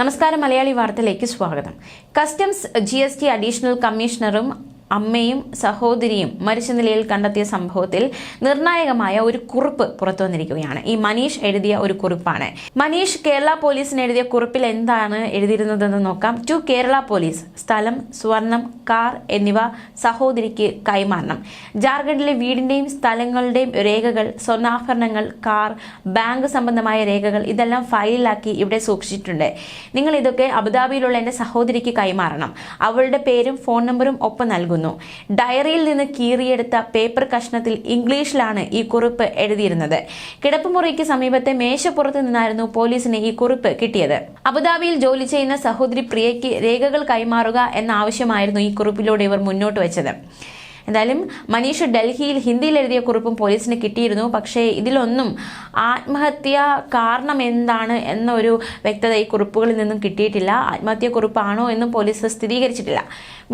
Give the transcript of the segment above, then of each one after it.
നമസ്കാരം മലയാളി വാർത്തയിലേക്ക് സ്വാഗതം. കസ്റ്റംസ് ജി അഡീഷണൽ കമ്മീഷണറും അമ്മയും സഹോദരിയും മരിച്ച നിലയിൽ കണ്ടെത്തിയ സംഭവത്തിൽ നിർണായകമായ ഒരു കുറിപ്പ് പുറത്തു വന്നിരിക്കുകയാണ്. ഈ മനീഷ് എഴുതിയ ഒരു കുറിപ്പാണ്. മനീഷ് കേരള പോലീസിന് എഴുതിയ കുറിപ്പിൽ എന്താണ് എഴുതിയിരുന്നതെന്ന് നോക്കാം. ടു കേരള പോലീസ് സ്ഥലം സ്വർണം കാർ എന്നിവ സഹോദരിക്ക് കൈമാറണം. ജാർഖണ്ഡിലെ വീടിന്റെയും സ്ഥലങ്ങളുടെയും രേഖകൾ സ്വർണാഭരണങ്ങൾ കാർ ബാങ്ക് സംബന്ധമായ രേഖകൾ ഇതെല്ലാം ഫയലിലാക്കി ഇവിടെ സൂക്ഷിച്ചിട്ടുണ്ട്. നിങ്ങൾ ഇതൊക്കെ അബുദാബിയിലുള്ള എന്റെ സഹോദരിക്ക് കൈമാറണം. അവളുടെ പേരും ഫോൺ നമ്പറും ഒപ്പം നൽകുന്നു. ഡയറിയിൽ നിന്ന് കീറിയെടുത്ത പേപ്പർ കഷ്ണത്തിൽ ഇംഗ്ലീഷിലാണ് ഈ കുറിപ്പ് എഴുതിയിരുന്നത്. കിടപ്പുമുറിക്ക് സമീപത്തെ മേശപ്പുറത്ത് നിന്നായിരുന്നു പോലീസിന് ഈ കുറിപ്പ് കിട്ടിയത്. അബുദാബിയിൽ ജോലി ചെയ്യുന്ന സഹോദരി പ്രിയയ്ക്ക് രേഖകൾ കൈമാറുക എന്ന ആവശ്യമായിരുന്നു ഈ കുറിപ്പിലൂടെ ഇവർ മുന്നോട്ട് വെച്ചത്. എന്തായാലും മനീഷ് ഡൽഹിയിൽ ഹിന്ദിയിൽ എഴുതിയ കുറിപ്പും പോലീസിന് കിട്ടിയിരുന്നു. പക്ഷേ ഇതിലൊന്നും ആത്മഹത്യ കാരണം എന്താണ് എന്നൊരു വ്യക്തത ഈ കുറിപ്പുകളിൽ നിന്നും കിട്ടിയിട്ടില്ല. ആത്മഹത്യ കുറിപ്പാണോ എന്നും പോലീസ് സ്ഥിരീകരിച്ചിട്ടില്ല.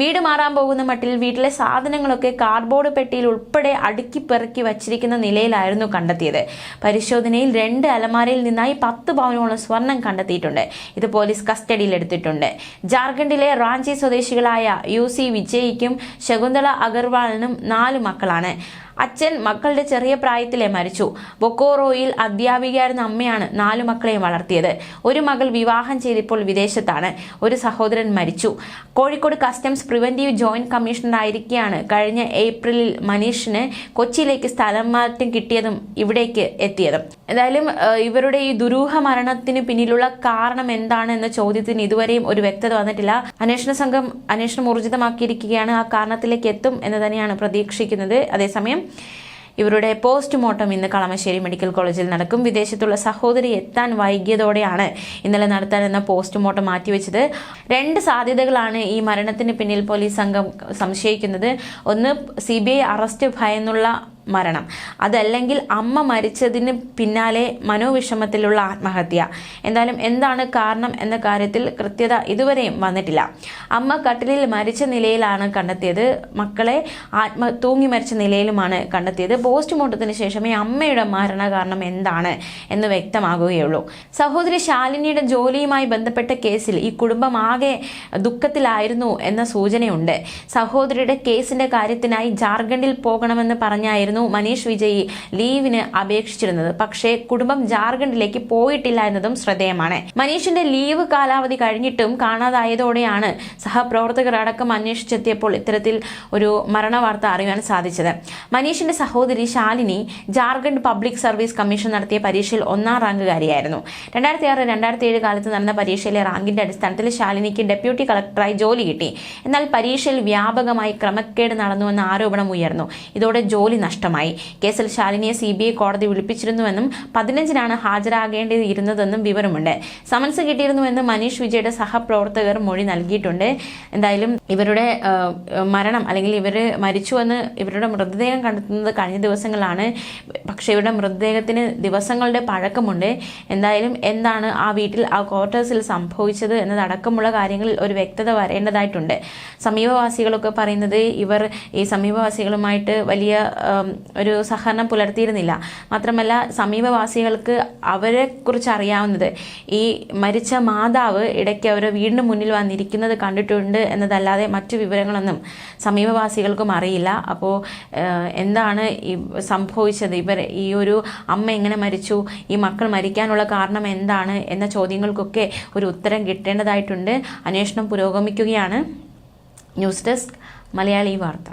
വീട് മാറാൻ പോകുന്ന മട്ടിൽ വീട്ടിലെ സാധനങ്ങളൊക്കെ കാർഡ്ബോർഡ് പെട്ടിയിൽ ഉൾപ്പെടെ അടുക്കി പെറുക്കി വച്ചിരിക്കുന്ന നിലയിലായിരുന്നു കണ്ടെത്തിയത്. പരിശോധനയിൽ രണ്ട് അലമാരയിൽ നിന്നായി പത്ത് പവനോളം സ്വർണം കണ്ടെത്തിയിട്ടുണ്ട്. ഇത് പോലീസ് കസ്റ്റഡിയിൽ എടുത്തിട്ടുണ്ട്. ജാർഖണ്ഡിലെ റാഞ്ചി സ്വദേശികളായ യു സി വിജയിക്കും ശകുന്തള അഗർവാളിനും നാല് മക്കളാണ്. അച്ഛൻ മക്കളുടെ ചെറിയ പ്രായത്തിലെ മരിച്ചു. ബൊക്കോറോയിൽ അധ്യാപികയായിരുന്ന അമ്മയാണ് നാലു മക്കളെയും വളർത്തിയത്. ഒരു മകൾ വിവാഹം ചെയ്തപ്പോൾ വിദേശത്താണ്. ഒരു സഹോദരൻ മരിച്ചു. കോഴിക്കോട് കസ്റ്റംസ് പ്രിവന്റീവ് ജോയിന്റ് കമ്മീഷണറായിരിക്കെയാണ് കഴിഞ്ഞ ഏപ്രിലിൽ മനീഷിന് കൊച്ചിയിലേക്ക് സ്ഥലം മാറ്റം കിട്ടിയതും ഇവിടേക്ക് എത്തിയതും. എന്തായാലും ഇവരുടെ ഈ ദുരൂഹ മരണത്തിന് പിന്നിലുള്ള കാരണം എന്താണ് എന്ന ചോദ്യത്തിന് ഇതുവരെയും ഒരു വ്യക്തത വന്നിട്ടില്ല. അന്വേഷണ സംഘം അന്വേഷണം ഊർജിതമാക്കിയിരിക്കുകയാണ്. ആ കാരണത്തിലേക്ക് എത്തും എന്ന് തന്നെയാണ് പ്രതീക്ഷിക്കുന്നത്. അതേസമയം ഇവരുടെ പോസ്റ്റ്മോർട്ടം ഇന്ന് കളമശ്ശേരി മെഡിക്കൽ കോളേജിൽ നടക്കും. വിദേശത്തുള്ള സഹോദരി എത്താൻ വൈകിയതോടെയാണ് ഇന്നലെ നടത്താനെന്ന പോസ്റ്റ്മോർട്ടം മാറ്റിവെച്ചത്. രണ്ട് സാധ്യതകളാണ് ഈ മരണത്തിന് പിന്നിൽ പോലീസ് സംഘം സംശയിക്കുന്നത്. ഒന്ന് സി അറസ്റ്റ് ഭയന്നുള്ള മരണം. അതല്ലെങ്കിൽ അമ്മ മരിച്ചതിന് പിന്നാലെ മനോവിഷമത്തിലുള്ള ആത്മഹത്യ. എന്തായാലും എന്താണ് കാരണം എന്ന കാര്യത്തിൽ കൃത്യത ഇതുവരെയും വന്നിട്ടില്ല. അമ്മ കട്ടിലിൽ മരിച്ച നിലയിലാണ് കണ്ടെത്തിയത്. മക്കളെ ആത്മ തൂങ്ങി മരിച്ച നിലയിലുമാണ് കണ്ടെത്തിയത്. പോസ്റ്റ്മോർട്ടത്തിന് ശേഷമേ അമ്മയുടെ മരണ കാരണം എന്താണ് എന്ന് വ്യക്തമാകുകയുള്ളൂ. സഹോദരി ശാലിനിയുടെ ജോലിയുമായി ബന്ധപ്പെട്ട കേസിൽ ഈ കുടുംബം ആകെ ദുഃഖത്തിലായിരുന്നു എന്ന സൂചനയുണ്ട്. സഹോദരിയുടെ കേസിന്റെ കാര്യത്തിനായി ജാർഖണ്ഡിൽ പോകണമെന്ന് പറഞ്ഞായിരുന്നു മനീഷ് വിജയ് ലീവിന് അപേക്ഷിച്ചിരുന്നത്. പക്ഷേ കുടുംബം ജാർഖണ്ഡിലേക്ക് പോയിട്ടില്ല എന്നതും ശ്രദ്ധേയമാണ്. മനീഷിന്റെ ലീവ് കാലാവധി കഴിഞ്ഞിട്ടും കാണാതായതോടെയാണ് സഹപ്രവർത്തകർ അടക്കം അന്വേഷിച്ചെത്തിയപ്പോൾ ഇത്തരത്തിൽ ഒരു മരണവാർത്ത അറിയാൻ സാധിച്ചത്. മനീഷിന്റെ സഹോദരി Shalini Jharkhand public service commission നടത്തിയ പരീക്ഷയിൽ ഒന്നാം റാങ്കുകാരിയായിരുന്നു. രണ്ടായിരത്തി ആറ് രണ്ടായിരത്തി ഏഴ് കാലത്ത് നടന്ന പരീക്ഷയിലെ റാങ്കിന്റെ അടിസ്ഥാനത്തിൽ ശാലിനിക്ക് ഡെപ്യൂട്ടി കളക്ടറായി ജോലി കിട്ടി. എന്നാൽ പരീക്ഷയിൽ വ്യാപകമായി ക്രമക്കേട് നടന്നുവെന്ന ആരോപണം ഉയർന്നു. ഇതോടെ ജോലി നഷ്ടമായി. കേസിൽ ശാലിനിയെ സി ബി ഐ കോടതി വിളിപ്പിച്ചിരുന്നുവെന്നും പതിനഞ്ചിനാണ് ഹാജരാകേണ്ടിയിരുന്നതെന്നും വിവരമുണ്ട്. സമൻസ് കിട്ടിയിരുന്നുവെന്ന് മനീഷ് വിജയുടെ സഹപ്രവർത്തകർ മൊഴി നൽകിയിട്ടുണ്ട്. എന്തായാലും ഇവരുടെ മരണം അല്ലെങ്കിൽ ഇവർ മരിച്ചു എന്ന് ഇവരുടെ മൃതദേഹം കണ്ടെത്തുന്നത് കഴിഞ്ഞ ദിവസങ്ങളാണ്. പക്ഷേ ഇവരുടെ മൃതദേഹത്തിന് ദിവസങ്ങളുടെ പഴക്കമുണ്ട്. എന്തായാലും എന്താണ് ആ വീട്ടിൽ ആ ക്വാർട്ടേഴ്സിൽ സംഭവിച്ചത് എന്നതടക്കമുള്ള കാര്യങ്ങളിൽ ഒരു വ്യക്തത വരേണ്ടതായിട്ടുണ്ട്. സമീപവാസികളൊക്കെ പറയുന്നത് ഇവർ ഈ സമീപവാസികളുമായിട്ട് വലിയ ഒരു സഹകരണം പുലർത്തിയിരുന്നില്ല. മാത്രമല്ല സമീപവാസികൾക്ക് അവരെ കുറിച്ച് അറിയാവുന്നത് ഈ മരിച്ച മാതാവ് ഇടയ്ക്ക് അവരുടെ വീടിന് മുന്നിൽ വന്നിരിക്കുന്നത് കണ്ടിട്ടുണ്ട് എന്നതല്ലാതെ മറ്റു വിവരങ്ങളൊന്നും സമീപവാസികൾക്കും അറിയില്ല. അപ്പോൾ എന്താണ് ഈ സംഭവിച്ചത്? ഇവർ ഈ ഒരു അമ്മ എങ്ങനെ മരിച്ചു? ഈ മക്കൾ മരിക്കാനുള്ള കാരണം എന്താണ്? എന്ന ചോദ്യങ്ങൾക്കൊക്കെ ഒരു ഉത്തരം കിട്ടേണ്ടതായിട്ടുണ്ട്. അന്വേഷണം പുരോഗമിക്കുകയാണ്. ന്യൂസ് ഡെസ്ക് മലയാളി വാർത്ത.